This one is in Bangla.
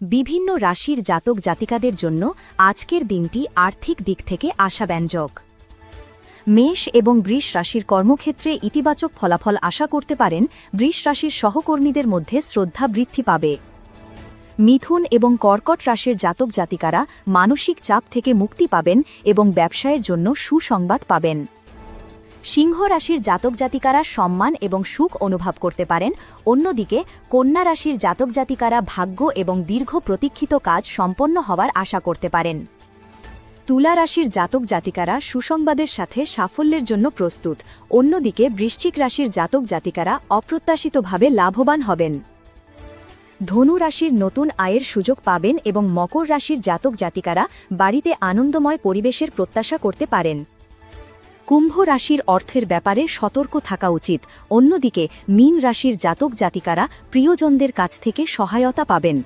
বিভিন্ন রাশির জাতক জাতিকাদের জন্য আজকের দিনটি আর্থিক দিক থেকে আশাব্যঞ্জক। মেষ এবং বৃষ রাশির কর্মক্ষেত্রে ইতিবাচক ফলাফল আশা করতে পারেন বৃষ রাশির সহকর্মীদের মধ্যে শ্রদ্ধা বৃদ্ধি পাবে। মিথুন এবং কর্কট রাশির জাতক জাতিকারা মানসিক চাপ থেকে মুক্তি পাবেন এবং ব্যবসায়ের জন্য সুসংবাদ পাবেন। সিংহ রাশির জাতক জাতিকারা সম্মান এবং সুখ অনুভব করতে পারেন। অন্যদিকে, কন্যা রাশির জাতক জাতিকারা ভাগ্য এবং দীর্ঘ প্রতীক্ষিত কাজ সম্পন্ন হওয়ার আশা করতে পারেন। তুলা রাশির জাতক জাতিকারা সুসংবাদের সাথে সাফল্যের জন্য প্রস্তুত। অন্যদিকে, বৃশ্চিক রাশির জাতক জাতিকারা অপ্রত্যাশিতভাবে লাভবান হবেন। ধনু রাশির নতুন আয়ের সুযোগ পাবেন এবং মকর রাশির জাতক জাতিকারা বাড়িতে আনন্দময় পরিবেশের প্রত্যাশা করতে পারেন। কুম্ভ রাশির অর্থের ব্যাপারে সতর্ক থাকা উচিত। অন্যদিকে, মীন রাশির জাতক জাতিকারা প্রিয়জনদের কাছ থেকে সহায়তা পাবেন।